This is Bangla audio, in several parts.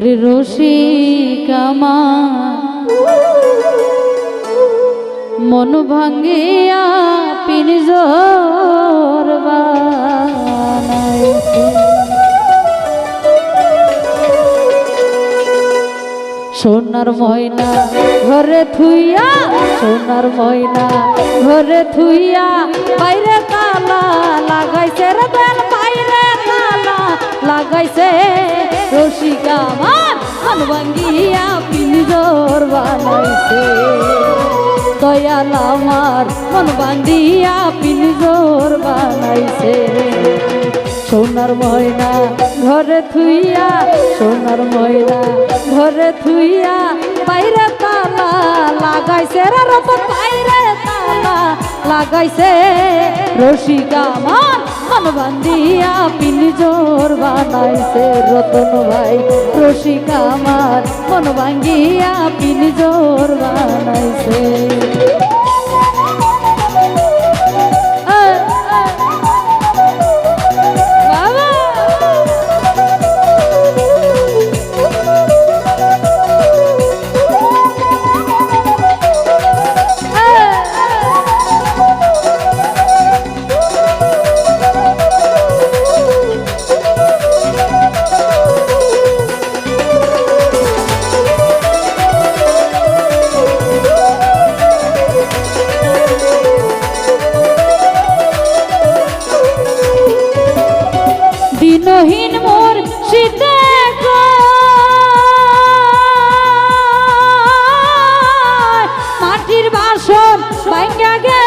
ওরে রশি কামা মন ভাঙ্গিয়া পিনজর সোনার ময়না ঘরে থুইয়া, সোনার ময়না ঘরে থুইয়া, বাইরে তালা লাগাইছে রে তালা লাগাইছে। রসিকা মান মন ভাঙ্গিয়া পিনজর বানাইছে। দয়াল আমার, মন বান্ধিয়া পিনজোর বানাইছে। সোনার ময়না ঘরে থুইয়া, সোনার ময়না ঘরে থুইয়া বাইরে তালা লাগাইছে রে রতন তালা। লাগাইছে। রসিকা মান মন বান্ধিয়া পিনজোর বানাইছে। রতন ভাই, রসিকা আমার মন ভাঙ্গিয়া পিনজোর বানাইছে। দিনহীন মোর শীতে মাটির বাসন ভাঙ্গা গেলে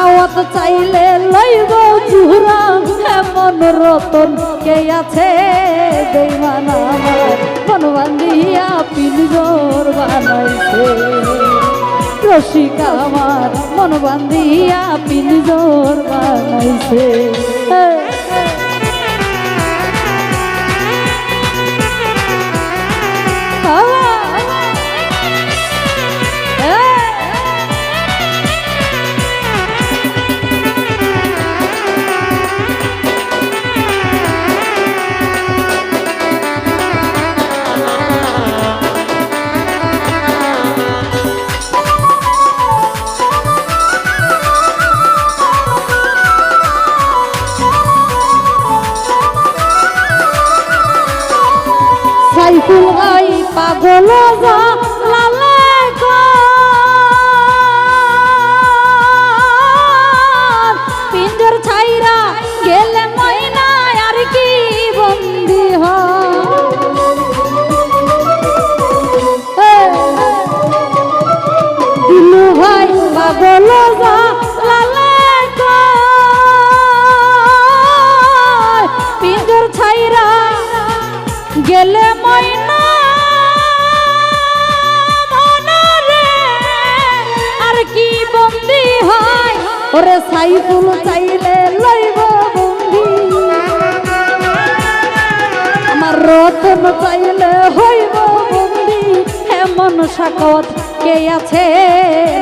আমার সাকাওয়াত চাইলে লইব জুরা এমন রতন। কে আছে দেওয়ানা মন বান্ধিয়া পিনজোর বানাইছে। রসিকা আমার মন বান্ধিয়া পিনজোর বানাইছে। গাই পাগল যা ওরে সাইফুল চাইলে লইব বন্দি আমার রতন চাইলে হইব বন্দি এমন সাকত কে আছে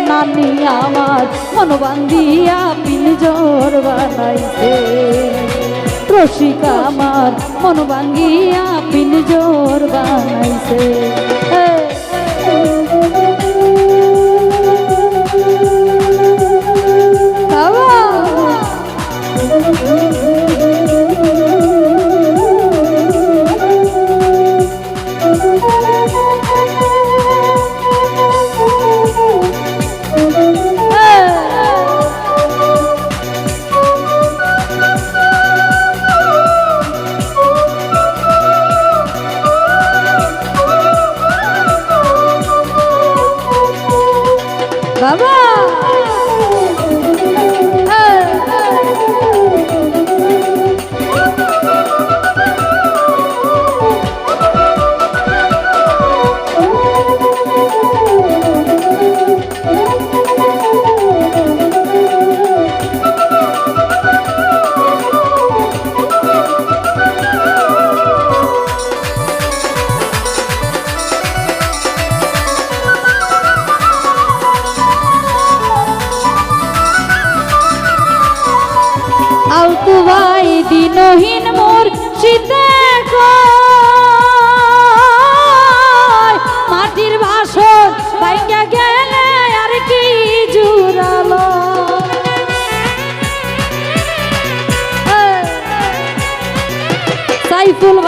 নানি আমার? মন বান্ধিয়া পিনজোর বানাইছে। রসিকা আমার, মন ভাঙ্গিয়া পিনজোর বানাইছে।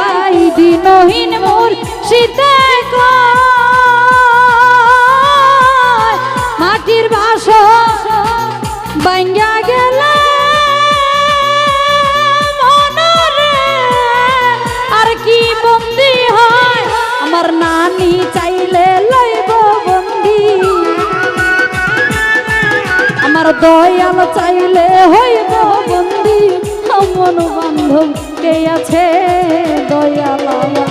ভাই দিনহীন মোর শীতে মাটির বাস বাইঙ্গা গেলে আর কি বন্দি হয়? আমার নানি চাইলে লইব বন্দি। আমার দয়াল চাইলে হইব বন্দি। মন বান্ধব কে আছে দয়া আমার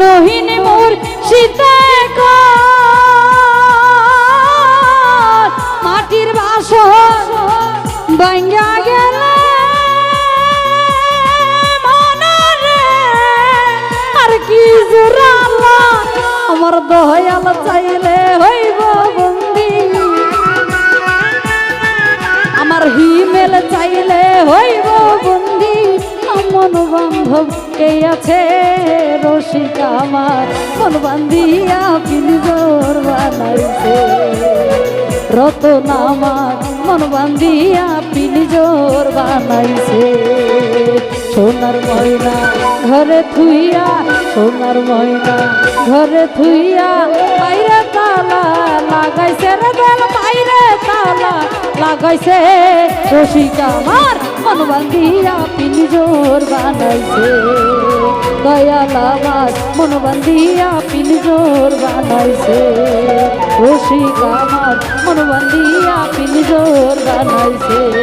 দিনহীন মোর শীতে মাটির বাস ভাঙ্গা গেলে আর কি জুড়ালো আমার দয়াল চাইলে হইব বন্দি। আমার হিমেল চাইলে হইব বন্দি। মন বান্ধব কে আছে রসিকা আমার, মন বান্ধিয়া পিনজোর বানাইছে। রতন আমার, মন বান্ধিয়া পিনজোর বানাইছে। সোনার ময়না ঘরে থুইয়া, সোনার ময়না ঘরে থুইয়া বাইরে তালা লাগাইছে রে বেল বাইরে তালা লাগাইছে। রসিকা আমার মন বান্ধিয়া পিনজোর বানাইছে? দয়াল আমার মন বান্ধিয়া পিনজোর বানাইছে। রসিকা আমার, মন বান্ধিয়া পিনজোর বানাইছে।